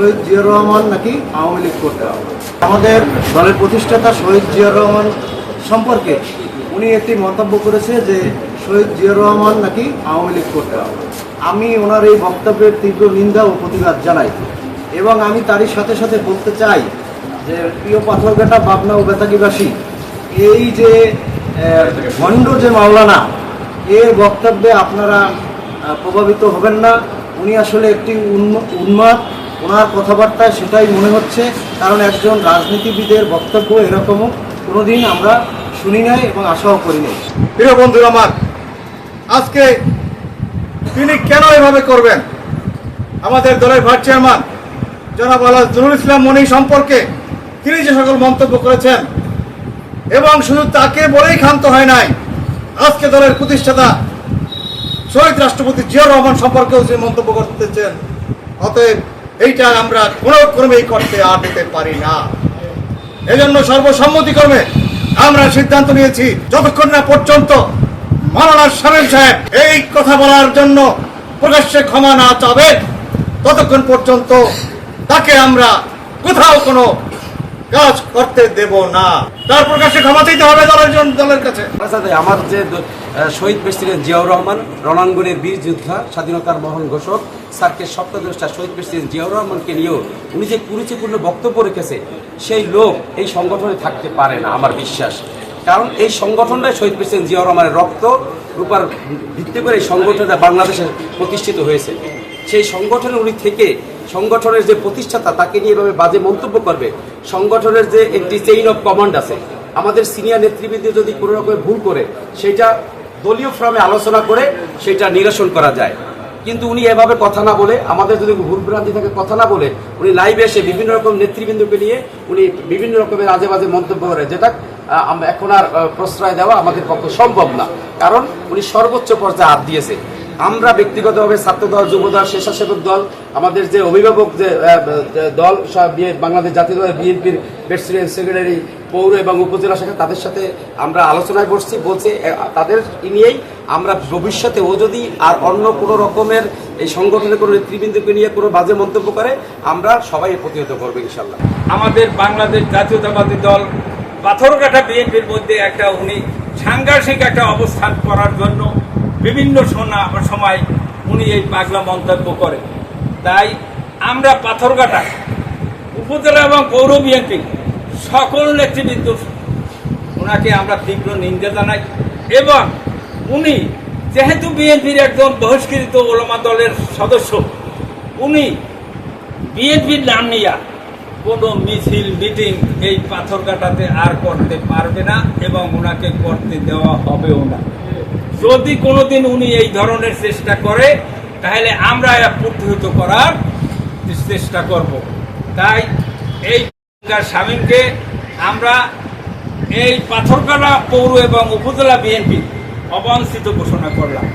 শহীদ জিয়া রহমান নাকি আওয়ামী লীগ করতে হবে? আমাদের দলের প্রতিষ্ঠাতা শহীদ জিয়া রহমান সম্পর্কে উনি একটি মন্তব্য করেছে যে শহীদ জিয়া রহমান নাকি আওয়ামী লীগ করতে হবে। আমি ওনার এই বক্তব্যের তীব্র নিন্দা ও প্রতিবাদ জানাই এবং আমি তারই সাথে সাথে বলতে চাই যে প্রিয় পাথরঘাটা পাবনা ও বেতাগিবাসী, এই যে ভণ্ড যে মাওলানা, এর বক্তব্যে আপনারা প্রভাবিত হবেন না। উনি আসলে একটি উন্ম- উন্মাদ। ওনার কথাবার্তায় সেটাই মনে হচ্ছে, কারণ একজন রাজনীতিবিদের বক্তব্য এরকমও কোনোদিন আমরা শুনি নাই এবং আশাও করি নাই। প্রিয় বন্ধুরা আমার, আজকে তিনি কেন এভাবে করবেন? আমাদের দলের ভাইস চেয়ারম্যান জনাব আল্লাহ জহুরুল ইসলাম মনি সম্পর্কে তিনি যে সকল মন্তব্য করেছেন, এবং শুধু তাকে বলেই ক্ষান্ত হয় নাই, আজকে দলের প্রতিষ্ঠাতা শহীদ রাষ্ট্রপতি জিয়াউর রহমান সম্পর্কেও যে মন্তব্য করতেছেন, অতএব এইটা আমরা কোনো ক্রমেই করতে আর দিতে পারি না। এজন্য সর্বসম্মতিক্রমে আমরা সিদ্ধান্ত নিয়েছি, যতক্ষণ না পর্যন্ত মাওলানা শামীম সাহেব এই কথা বলার জন্য প্রকাশ্যে ক্ষমা না চাবে, ততক্ষণ পর্যন্ত তাকে আমরা কোথাও কোনো কাজ করতে দেব না। তার প্রকাশ্যে ক্ষমা চাইতে হবে দলের জন্য দলের কাছে। আমার যে শহীদ প্রেসিডেন্ট জিয়াউর রহমান, রণাঙ্গনের বীর যোদ্ধা, স্বাধীনতার মহান ঘোষক সার্কের সপ্তদশটা শহীদ প্রেসিডেন্ট জিয়াউর রহমানকে নিয়েও উনি যে কুরুচিপূর্ণ বক্তব্য রেখেছে, সেই লোক এই সংগঠনে থাকতে পারে না, আমার বিশ্বাস। কারণ এই সংগঠনটাই শহীদ প্রেসিডেন্ট জিয়াউর রহমানের রক্ত, রূপার ভিত্তি করে এই সংগঠনটা বাংলাদেশে প্রতিষ্ঠিত হয়েছে। সেই সংগঠনে উনি থেকে সংগঠনের যে প্রতিষ্ঠাতা, তাকে নিয়ে এভাবে বাজে মন্তব্য করবে। সংগঠনের যে একটি চেইন অফ কমান্ড আছে, আমাদের সিনিয়র নেতৃবৃন্দ যদি কোনো রকমের ভুল করে, সেটা দলীয় ফর্মে আলোচনা করে, সেটা নিরসন করা যায়। কিন্তু উনি এভাবে কথা না বলে, আমাদের যদি ভুল ভ্রান্তি থাকে কথা না বলে, উনি লাইভে এসে বিভিন্ন রকম নেতৃবৃন্দকে নিয়ে উনি বিভিন্ন রকমের আজে বাজে মন্তব্য করে, যেটা এখন আর প্রশ্রয় দেওয়া আমাদের পক্ষে সম্ভব না। কারণ উনি সর্বোচ্চ পর্যায়ে হাত দিয়েছে। আমরা ব্যক্তিগতভাবে ছাত্র দল যুব দল স্বেচ্ছাসেবক দল, আমাদের যে অভিভাবক যে দল বাংলাদেশ জাতীয় দল বিএনপির প্রেসিডেন্ট সেক্রেটারি পৌর এবং উপজেলা শাখা, তাদের সাথে আমরা আলোচনায় বসছি, বলছে তাদের নিয়েই আমরা ভবিষ্যতে ও যদি আর অন্য কোনো রকমের এই সংগঠনের কোনো নেতৃবৃন্দকে নিয়ে কোনো বাজে মন্তব্য করে, আমরা সবাই প্রতিহত করব ইনশাল্লাহ আমাদের বাংলাদেশ জাতীয়তাবাদী দল পাথরঘাটা বিএনপির মধ্যে একটা, উনি সাংঘর্ষিক একটা অবস্থান করার জন্য বিভিন্ন সোনা সময় উনি এই পাগলা মন্তব্য করে। তাই আমরা পাথরঘাটা উপজেলা এবং পৌর বিএনপি সকল নেতৃবৃন্দ ওনাকে আমরা তীব্র নিন্দা জানাই এবং উনি যেহেতু বিএনপির একজন বহিষ্কৃত ওলামা দলের সদস্য, উনি বিএনপির নাম নিয়ে কোনো মিছিল, মিটিং এই পাথর কাটাতে আর করতে পারবে না এবং ওনাকে করতে দেওয়া হবেও না। যদি কোনোদিন উনি এই ধরনের চেষ্টা করে, তাহলে আমরা প্রতিহত করার চেষ্টা করব। তাই এই স্বামীকে আমরা এই পাথরকাটা পৌর এবং উপজেলা বিএনপি অবাঞ্ছিত ঘোষণা করলাম।